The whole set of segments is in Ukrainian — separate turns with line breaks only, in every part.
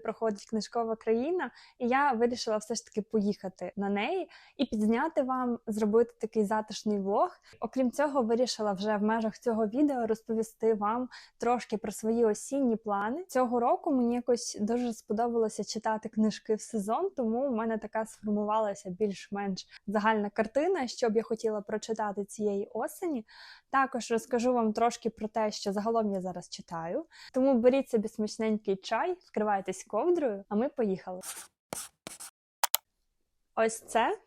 проходить книжкова країна, і я вирішила все ж таки поїхати на неї і підзняти вам, зробити такий затишний влог. Окрім цього, вирішила вже в межах цього відео розповісти вам трошки про свої осінні плани. Цього року мені якось дуже сподобалося читати книжки в сезон, тому у мене така сформувалася більш-менш загальна картина, що б я хотіла прочитати цієї осені. Також розкажу вам трошки про те, що загалом я зараз читаю. Тому беріть собі смачненький чай, вкривайтесь ковдрою, а ми поїхали. Ось це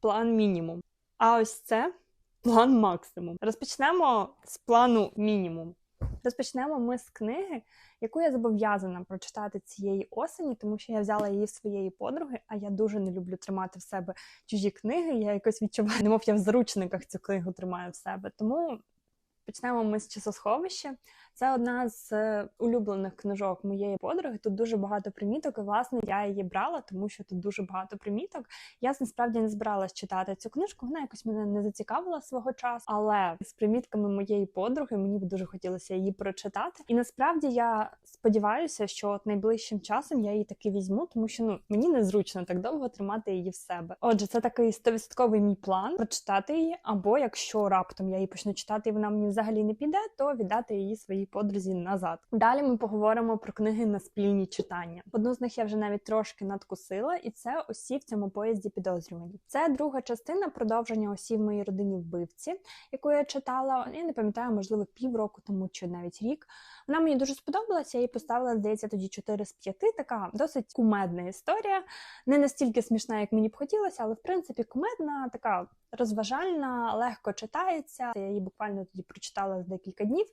план мінімум. А ось це план максимум. Розпочнемо з плану мінімум. Розпочнемо ми з книги, яку я зобов'язана прочитати цієї осені, тому що я взяла її в своєї подруги, а я дуже не люблю тримати в себе чужі книги. Я якось відчуваю, немов я в заручниках цю книгу тримаю в себе. Тому почнемо ми з часосховища. Це одна з е, улюблених книжок моєї подруги. Тут дуже багато приміток. І власне я її брала, тому що тут дуже багато приміток. Я насправді не збиралась читати цю книжку. Вона якось мене не зацікавила свого часу, але з примітками моєї подруги мені б дуже хотілося її прочитати. І насправді я сподіваюся, що от найближчим часом я її таки візьму, тому що ну мені незручно так довго тримати її в себе. Отже, це такий стовідсотковий мій план прочитати її, або якщо раптом я її почну читати, і вона мені взагалі не піде, то віддати її своїй подрузі назад. Далі ми поговоримо про книги на спільні читання. Одну з них я вже навіть трошки надкусила, і це осі в цьому поїзді підозрювані. Це друга частина продовження осі в моїй родині вбивці, яку я читала. Я не пам'ятаю, можливо, півроку тому чи навіть рік. Вона мені дуже сподобалася. Я її поставила, здається, тоді 4 з 5. Така досить кумедна історія. Не настільки смішна, як мені б хотілося, але в принципі кумедна, така розважальна, легко читається. Я її буквально тоді прочитала за декілька днів.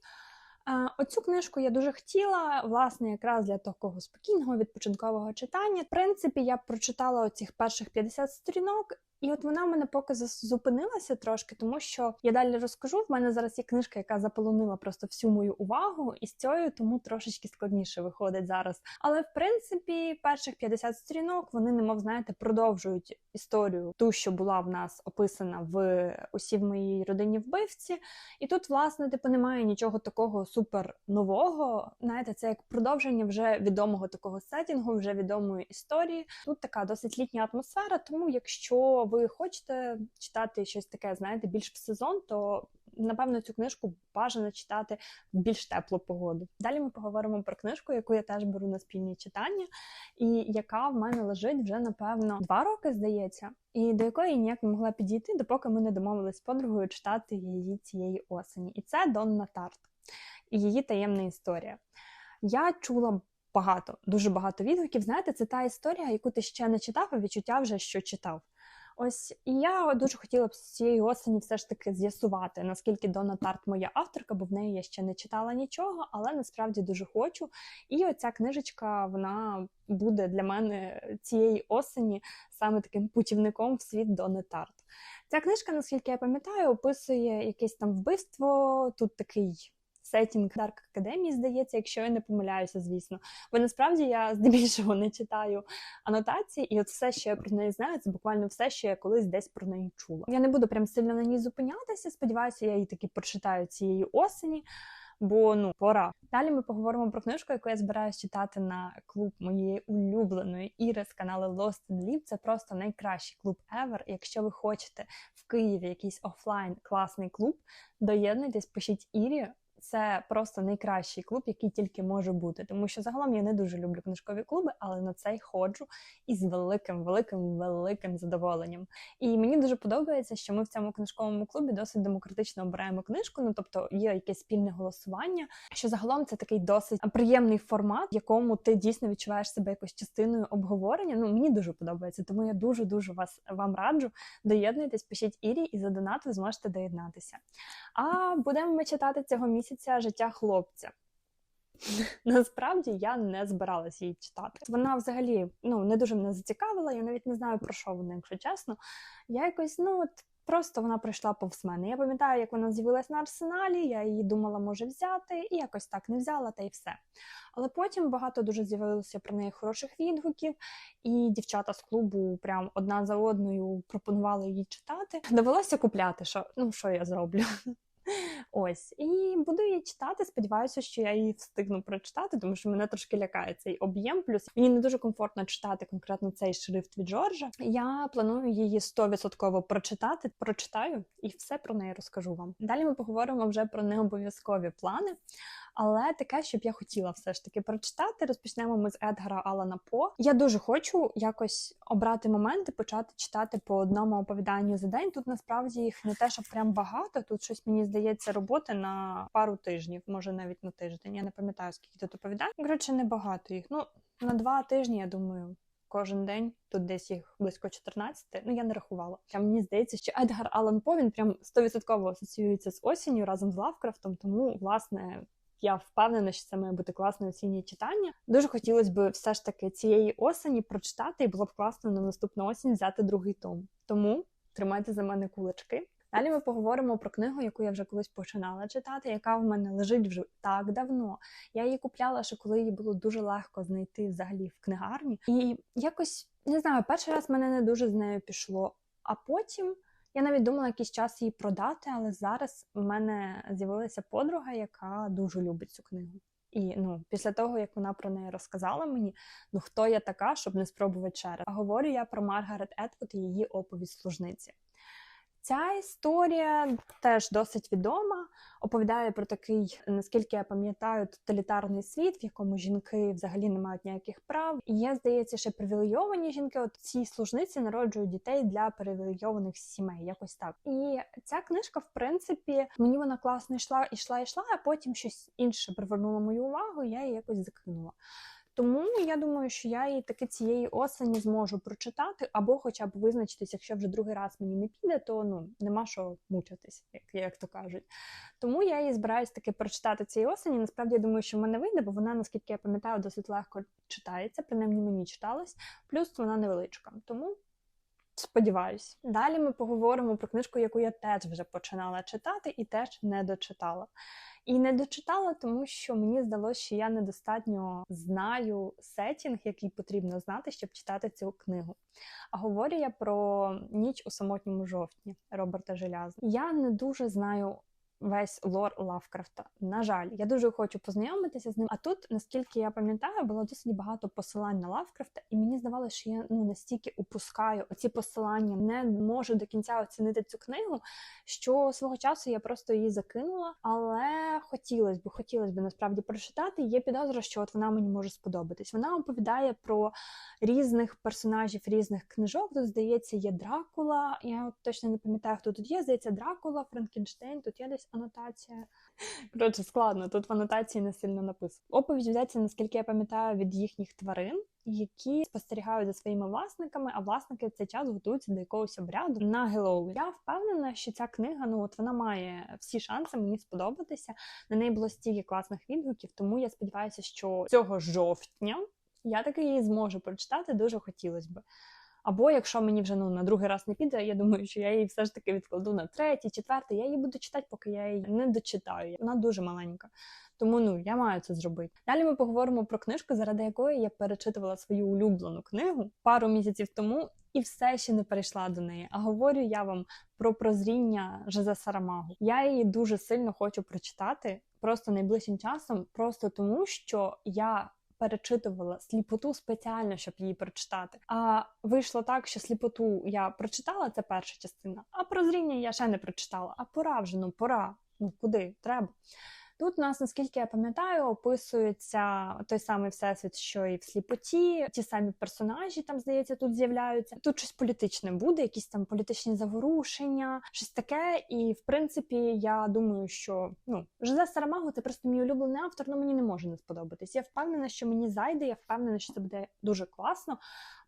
Оцю книжку я дуже хотіла, власне, якраз для такого спокійного відпочинкового читання. В принципі, я прочитала оцих перших 50 сторінок, і от вона в мене поки зупинилася трошки, тому що я далі розкажу. В мене зараз є книжка, яка заполонила просто всю мою увагу, і з цією тому трошечки складніше виходить зараз. Але в принципі, перших 50 сторінок вони, немов знаєте, продовжують історію, ту, що була в нас описана в усі в моїй родині вбивці. І тут, власне, типу, немає нічого такого супер нового. Знаєте, це як продовження вже відомого такого сетінгу, вже відомої історії. Тут така досить літня атмосфера, тому якщо ви хочете читати щось таке, знаєте, більш в сезон, то напевно цю книжку бажано читати в більш теплу погоду. Далі ми поговоримо про книжку, яку я теж беру на спільні читання, і яка в мене лежить вже напевно два роки, здається, і до якої ніяк не могла підійти, допоки ми не домовились з подругою читати її цієї осені. І це Донна Тарт і її таємна історія. Я чула. Багато, дуже багато відгуків. Знаєте, це та історія, яку ти ще не читав, а відчуття вже що читав. Ось і я дуже хотіла б з цієї осені все ж таки з'ясувати, наскільки Дона Тарт моя авторка, бо в неї я ще не читала нічого, але насправді дуже хочу. І оця книжечка вона буде для мене цієї осені саме таким путівником в світ Дони Тарт. Ця книжка, наскільки я пам'ятаю, описує якесь там вбивство. Тут такий сетінг Dark Academy, здається, якщо я не помиляюся, звісно. Бо насправді я здебільшого не читаю анотації, і от все, що я про неї знаю, це буквально все, що я колись десь про неї чула. Я не буду прям сильно на ній зупинятися. Сподіваюся, я її таки прочитаю цієї осені. Бо ну пора. Далі ми поговоримо про книжку, яку я збираюся читати на клуб моєї улюбленої Іри з каналу Lost and Live. Це просто найкращий клуб ever. Якщо ви хочете в Києві якийсь офлайн класний клуб, доєднуйтесь, пишіть Ірі це просто найкращий клуб, який тільки може бути. Тому що загалом я не дуже люблю книжкові клуби, але на цей ходжу із великим, великим, великим задоволенням. І мені дуже подобається, що ми в цьому книжковому клубі досить демократично обираємо книжку. Ну тобто є якесь спільне голосування. Що загалом це такий досить приємний формат, в якому ти дійсно відчуваєш себе якось частиною обговорення. Ну мені дуже подобається, тому я дуже дуже вас вам раджу. Доєднуйтесь, пишіть ірі, і за донат ви зможете доєднатися. А будемо ми читати цього місяця місяця життя хлопця. Насправді я не збиралась її читати. Вона взагалі ну, не дуже мене зацікавила, я навіть не знаю про що вона, якщо чесно. Я якось, ну от просто вона прийшла повз мене. Я пам'ятаю, як вона з'явилась на арсеналі, я її думала, може взяти, і якось так не взяла, та й все. Але потім багато дуже з'явилося про неї хороших відгуків, і дівчата з клубу прям одна за одною пропонували її читати. Довелося купляти, що ну що я зроблю. Ось і буду її читати. Сподіваюся, що я її встигну прочитати, тому що мене трошки лякає цей об'єм. Плюс мені не дуже комфортно читати конкретно цей шрифт від Джорджа. Я планую її 100% прочитати. Прочитаю і все про неї розкажу вам. Далі ми поговоримо вже про необов'язкові плани. Але таке, щоб я хотіла все ж таки прочитати. Розпочнемо ми з Едгара Алана По. Я дуже хочу якось обрати момент і почати читати по одному оповіданню за день. Тут насправді їх не те, що прям багато. Тут щось мені здається роботи на пару тижнів, може навіть на тиждень. Я не пам'ятаю, скільки тут оповідань. Коротше, небагато їх. Ну на два тижні, я думаю. Кожен день тут десь їх близько 14, ну я не рахувала. Прям мені здається, що Едгар Алан По він прям 100% асоціюється з осінню разом з Лавкрафтом. Тому власне я впевнена, що це має бути класне осіннє читання. Дуже хотілося б все ж таки цієї осені прочитати, і було б класно на наступну осінь взяти другий том. Тому тримайте за мене кулачки. Далі ми поговоримо про книгу, яку я вже колись починала читати, яка в мене лежить вже так давно. Я її купляла ще коли її було дуже легко знайти взагалі в книгарні. І якось не знаю, перший раз мене не дуже з нею пішло. А потім я навіть думала якийсь час її продати, але зараз в мене з'явилася подруга, яка дуже любить цю книгу. І ну, після того, як вона про неї розказала мені, ну хто я така, щоб не спробувати ще раз. Говорю я про Маргарет Етвуд і її оповідь служниці. Ця історія теж досить відома. Оповідає про такий, наскільки я пам'ятаю, тоталітарний світ, в якому жінки взагалі не мають ніяких прав. І є, здається, ще привілейовані жінки. От ці служниці народжують дітей для привілейованих сімей, якось так. І ця книжка, в принципі, мені вона класно йшла, йшла, йшла, а потім щось інше привернуло мою увагу. Я її якось закинула. Тому я думаю, що я її таки цієї осені зможу прочитати, або хоча б визначитись, якщо вже другий раз мені не піде, то ну нема що мучитись, як як то кажуть. Тому я її збираюсь таки прочитати цієї осені. Насправді я думаю, що в мене вийде, бо вона, наскільки я пам'ятаю, досить легко читається, принаймні мені читалась, плюс вона невеличка. Тому. Сподіваюсь, далі ми поговоримо про книжку, яку я теж вже починала читати і теж не дочитала. І не дочитала, тому що мені здалося, що я недостатньо знаю сетінг, який потрібно знати, щоб читати цю книгу. А говорю я про ніч у самотньому жовтні Роберта Желязна. Я не дуже знаю весь лор Лавкрафта. На жаль, я дуже хочу познайомитися з ним. А тут, наскільки я пам'ятаю, було досить багато посилань на Лавкрафта, і мені здавалося, що я ну настільки упускаю оці посилання, не можу до кінця оцінити цю книгу. Що свого часу я просто її закинула, але хотілося б, хотілося б насправді прочитати. Є підозра, що от вона мені може сподобатись. Вона оповідає про різних персонажів різних книжок. Тут здається, є Дракула. Я точно не пам'ятаю, хто тут є. Здається, Дракула, Франкенштейн. Тут є десь анотація. Коротше, складно, тут в анотації не сильно написано. Оповідь взяться, наскільки я пам'ятаю, від їхніх тварин, які спостерігають за своїми власниками, а власники в цей час готуються до якогось обряду на Геловін. Я впевнена, що ця книга, ну от вона має всі шанси мені сподобатися. На неї було стільки класних відгуків, тому я сподіваюся, що цього жовтня я таки її зможу прочитати. Дуже хотілося б. Або якщо мені вже ну на другий раз не піде, я думаю, що я її все ж таки відкладу на третій, четвертий. Я її буду читати, поки я її не дочитаю. Вона дуже маленька. Тому ну я маю це зробити. Далі ми поговоримо про книжку, заради якої я перечитувала свою улюблену книгу пару місяців тому і все ще не перейшла до неї. А говорю я вам про прозріння Жозе Сарамагу. Я її дуже сильно хочу прочитати просто найближчим часом, просто тому що я перечитувала сліпоту спеціально, щоб її прочитати. А вийшло так, що сліпоту я прочитала, це перша частина, а прозріння я ще не прочитала. А пора вже, ну пора. Ну куди треба? Тут нас, наскільки я пам'ятаю, описується той самий всесвіт, що і в сліпоті, ті самі персонажі там, здається, тут з'являються. Тут щось політичне буде, якісь там політичні заворушення, щось таке. І в принципі, я думаю, що ну Жозе Сарамагу це просто мій улюблений автор, але мені не може не сподобатись. Я впевнена, що мені зайде, я впевнена, що це буде дуже класно.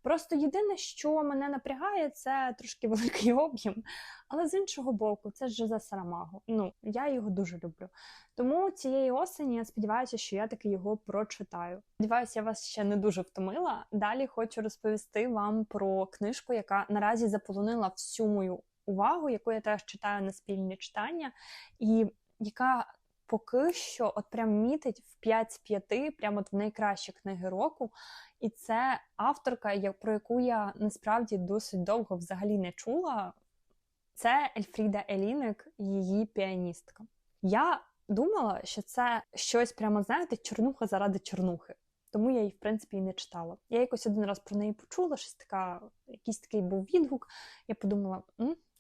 Просто єдине, що мене напрягає, це трошки великий об'єм. Але з іншого боку, це ж за Сарамагу. Ну, я його дуже люблю. Тому цієї осені я сподіваюся, що я таки його прочитаю. Сподіваюся, я вас ще не дуже втомила. Далі хочу розповісти вам про книжку, яка наразі заполонила всю мою увагу, яку я теж читаю на спільні читання, і яка поки що от прям мітить в 5 з 5, прямо от в найкращі книги року. І це авторка, про яку я насправді досить довго взагалі не чула. Це Ельфріда Елінек, її піаністка. Я думала, що це щось прямо, знаєте, чорнуха заради чорнухи. Тому я її, в принципі, і не читала. Я якось один раз про неї почула, щось така, якийсь такий був відгук. Я подумала,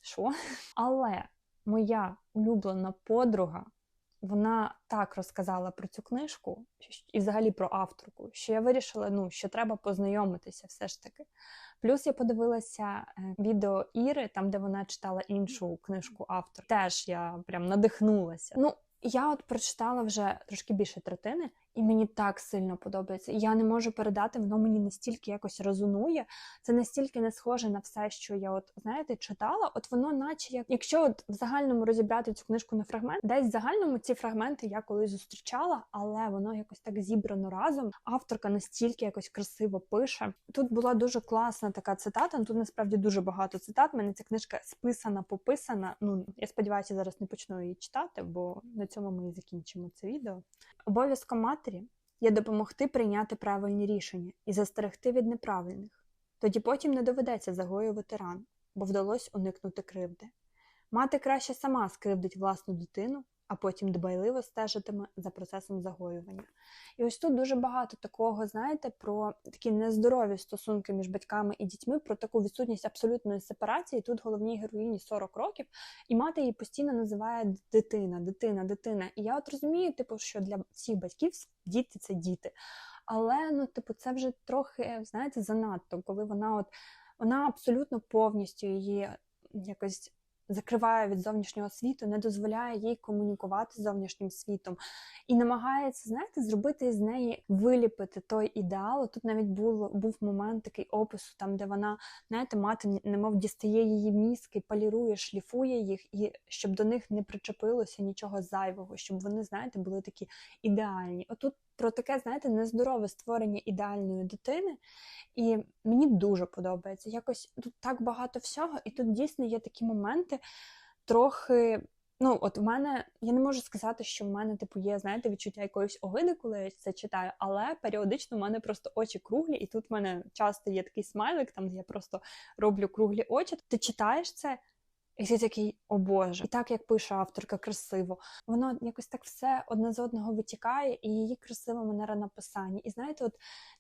що? Але моя улюблена подруга, вона так розказала про цю книжку і взагалі про авторку, що я вирішила, ну, що треба познайомитися все ж таки. Плюс я подивилася е, відео Іри, там де вона читала іншу книжку автора. Теж я прям надихнулася. Ну, я от прочитала вже трошки більше третини, і мені так сильно подобається. Я не можу передати, воно мені настільки якось резонує. Це настільки не схоже на все, що я, от знаєте, читала. От воно, наче як якщо от в загальному розібрати цю книжку на фрагмент, десь в загальному ці фрагменти я колись зустрічала, але воно якось так зібрано разом. Авторка настільки якось красиво пише. Тут була дуже класна така цитата. Ну, тут насправді дуже багато цитат. У Мене ця книжка списана, пописана. Ну я сподіваюся, зараз не почну її читати, бо на цьому ми і закінчимо це відео. Обов'язком матері є допомогти прийняти правильні рішення і застерегти від неправильних. Тоді потім не доведеться загоювати ран, бо вдалося уникнути кривди. Мати краще сама скривдить власну дитину, а потім дбайливо стежитиме за процесом загоювання. І ось тут дуже багато такого, знаєте, про такі нездорові стосунки між батьками і дітьми, про таку відсутність абсолютної сепарації. Тут головній героїні 40 років, і мати її постійно називає дитина, дитина, дитина. І я от розумію, типу, що для всіх батьків діти це діти. Але ну, типу, це вже трохи, знаєте, занадто, коли вона от вона абсолютно повністю її якось закриває від зовнішнього світу, не дозволяє їй комунікувати з зовнішнім світом і намагається, знаєте, зробити з неї виліпити той ідеал. Тут навіть було був момент такий опису, там де вона, знаєте, мати немов дістає її мізки, палірує, шліфує їх, і щоб до них не причепилося нічого зайвого, щоб вони, знаєте, були такі ідеальні. Отут про таке, знаєте, нездорове створення ідеальної дитини. І мені дуже подобається. Якось тут так багато всього, і тут дійсно є такі моменти трохи. Ну, от в мене, я не можу сказати, що в мене, типу, є, знаєте, відчуття якоїсь огиди, коли я це читаю, але періодично в мене просто очі круглі, і тут в мене часто є такий смайлик, там де я просто роблю круглі очі. Ти читаєш це, і ти такий, о Боже, і так як пише авторка красиво, воно якось так все одне з одного витікає, і її красива манера написання. І знаєте, от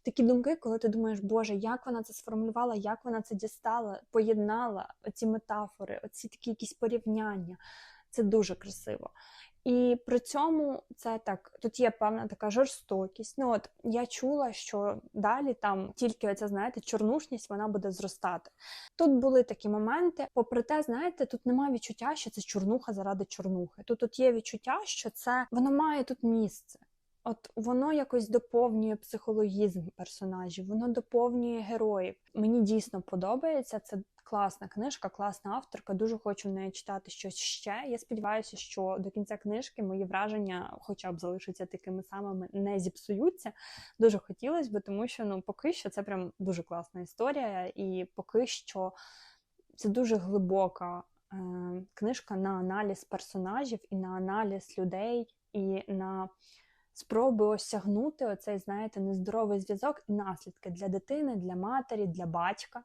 такі думки, коли ти думаєш, Боже, як вона це сформулювала, як вона це дістала, поєднала оці метафори, оці такі якісь порівняння. Це дуже красиво. І при цьому це так, тут є певна така жорстокість. Ну от я чула, що далі там тільки оця, знаєте, чорнушність вона буде зростати. Тут були такі моменти. Попри те, знаєте, тут немає відчуття, що це чорнуха заради чорнухи. Тут тут є відчуття, що це воно має тут місце. От воно якось доповнює психологізм персонажів, воно доповнює героїв. Мені дійсно подобається. Це класна книжка, класна авторка. Дуже хочу в неї читати щось ще. Я сподіваюся, що до кінця книжки мої враження, хоча б залишаться такими самими, не зіпсуються. Дуже хотілося б, тому що ну поки що це прям дуже класна історія, і поки що це дуже глибока е, книжка на аналіз персонажів і на аналіз людей і на спроби осягнути оцей, знаєте, нездоровий зв'язок і наслідки для дитини, для матері, для батька.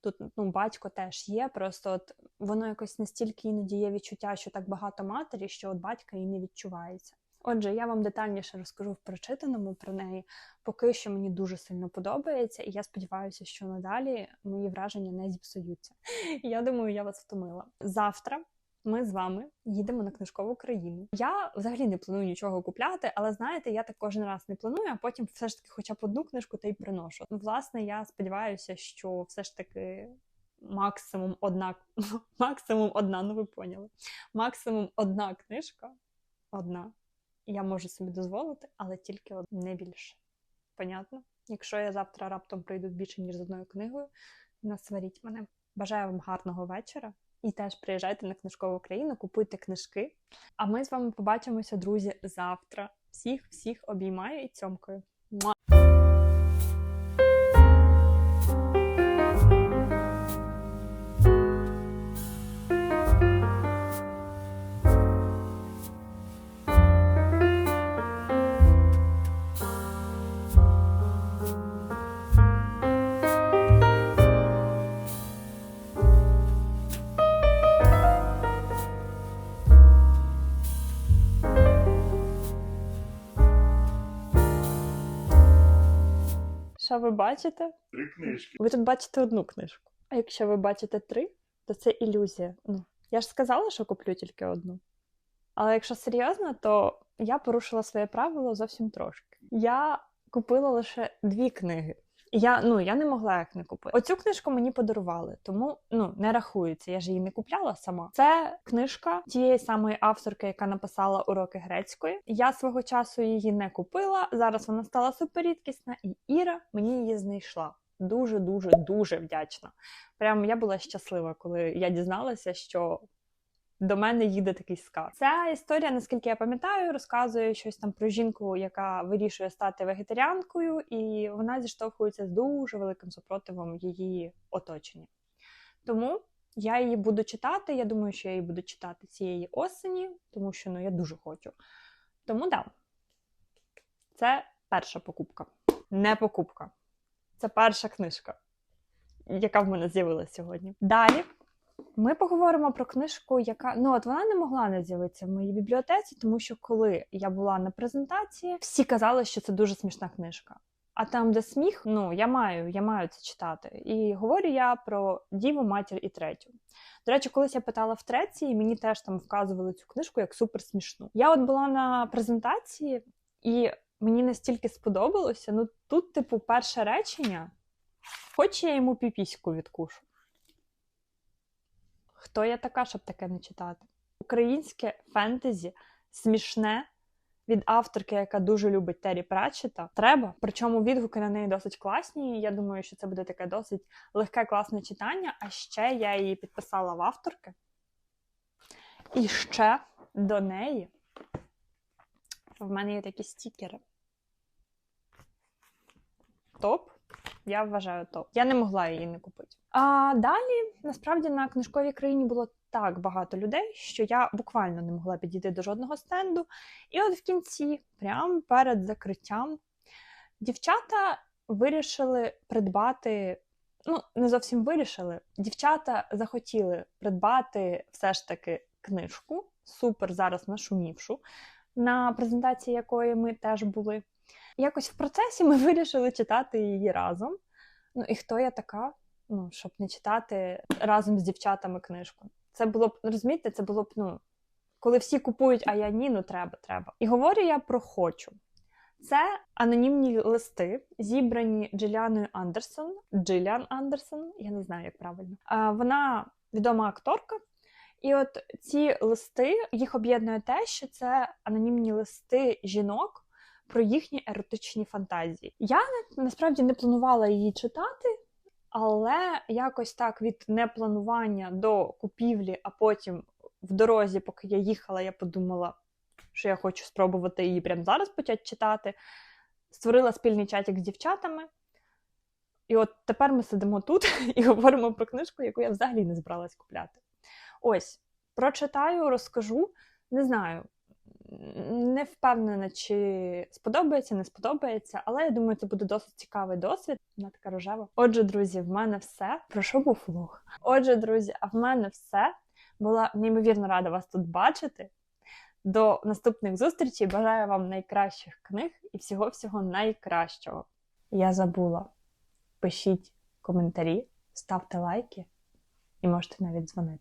Тут ну, батько теж є, просто от воно якось настільки іноді є відчуття, що так багато матері, що от батька і не відчувається. Отже, я вам детальніше розкажу в прочитаному про неї. Поки що мені дуже сильно подобається, і я сподіваюся, що надалі мої враження не зіпсуються. Я думаю, я вас втомила. Завтра ми з вами їдемо на книжкову країну. Я взагалі не планую нічого купляти, але знаєте, я так кожен раз не планую, а потім все ж таки, хоча б одну книжку та й приношу. Власне, я сподіваюся, що все ж таки. Максимум одна максимум одна, ну ви поняли. Максимум одна книжка, одна. Я можу собі дозволити, але тільки одна, не більше. Понятно? Якщо я завтра раптом прийду більше, ніж з одною книгою, насваріть мене. Бажаю вам гарного вечора. І теж приїжджайте на книжкову країну, купуйте книжки. А ми з вами побачимося, друзі, завтра. Всіх, всіх обіймаю і цьомкою. Ви бачите,
Три книжки.
ви тут бачите одну книжку. А якщо ви бачите три, то це ілюзія. Ну, я ж сказала, що куплю тільки одну. Але якщо серйозно, то я порушила своє правило зовсім трошки. Я купила лише дві книги. Я, ну, я не могла їх не купити. Оцю книжку мені подарували, тому ну, не рахується, я ж її не купляла сама. Це книжка тієї самої авторки, яка написала уроки грецької. Я свого часу її не купила. Зараз вона стала суперрідкісна, і Іра мені її знайшла. Дуже, дуже, дуже вдячна. Прям я була щаслива, коли я дізналася, що до мене їде такий скарб. Ця історія, наскільки я пам'ятаю, розказує щось там про жінку, яка вирішує стати вегетаріанкою, і вона зіштовхується з дуже великим супротивом її оточення. Тому я її буду читати. Я думаю, що я її буду читати цієї осені, тому що ну я дуже хочу. Тому да, це перша покупка. Не покупка. Це перша книжка, яка в мене з'явилася сьогодні. Далі ми поговоримо про книжку, яка ну от вона не могла не з'явитися в моїй бібліотеці, тому що коли я була на презентації, всі казали, що це дуже смішна книжка. А там, де сміх, ну я маю, я маю це читати. І говорю я про Діву, матір і третю. До речі, колись я питала в треці, і мені теж там вказували цю книжку як супер смішну. Я от була на презентації, і мені настільки сподобалося. Ну тут, типу, перше речення, хоч я йому піпіську відкушу. Хто я така, щоб таке не читати? Українське фентезі смішне від авторки, яка дуже любить Террі Пратчета. Треба. Причому відгуки на неї досить класні. Я думаю, що це буде таке досить легке, класне читання. А ще я її підписала в авторки. І ще до неї в мене є такі стікери. Топ. Я вважаю топ. Я не могла її не купити. А далі, насправді, на книжковій країні було так багато людей, що я буквально не могла підійти до жодного стенду. І от в кінці, прямо перед закриттям, дівчата вирішили придбати. Ну, не зовсім вирішили. Дівчата захотіли придбати все ж таки книжку, супер зараз нашумівшу, на презентації якої ми теж були. Якось в процесі ми вирішили читати її разом. Ну і хто я така, ну, щоб не читати разом з дівчатами книжку. Це було б, розумієте, це було б, ну, коли всі купують, а я ні, ну треба, треба. І говорю я про хочу. Це анонімні листи, зібрані Джиляною Андерсон. Джилян Андерсон, я не знаю, як правильно. Вона відома акторка. І от ці листи їх об'єднує те, що це анонімні листи жінок про їхні еротичні фантазії. Я насправді не планувала її читати, але якось так від непланування до купівлі, а потім в дорозі, поки я їхала, я подумала, що я хочу спробувати її прямо зараз почати читати. Створила спільний чатик з дівчатами. І от тепер ми сидимо тут і говоримо про книжку, яку я взагалі не збиралась купляти. Ось, прочитаю, розкажу. Не знаю, не впевнена, чи сподобається, не сподобається, але я думаю, це буде досить цікавий досвід. Вона така рожева. Отже, друзі, в мене все. Про що був влог? Отже, друзі, а в мене все. Була неймовірно рада вас тут бачити. До наступних зустрічей. Бажаю вам найкращих книг і всього-всього найкращого. Я забула. Пишіть коментарі, ставте лайки і можете навіть дзвонити.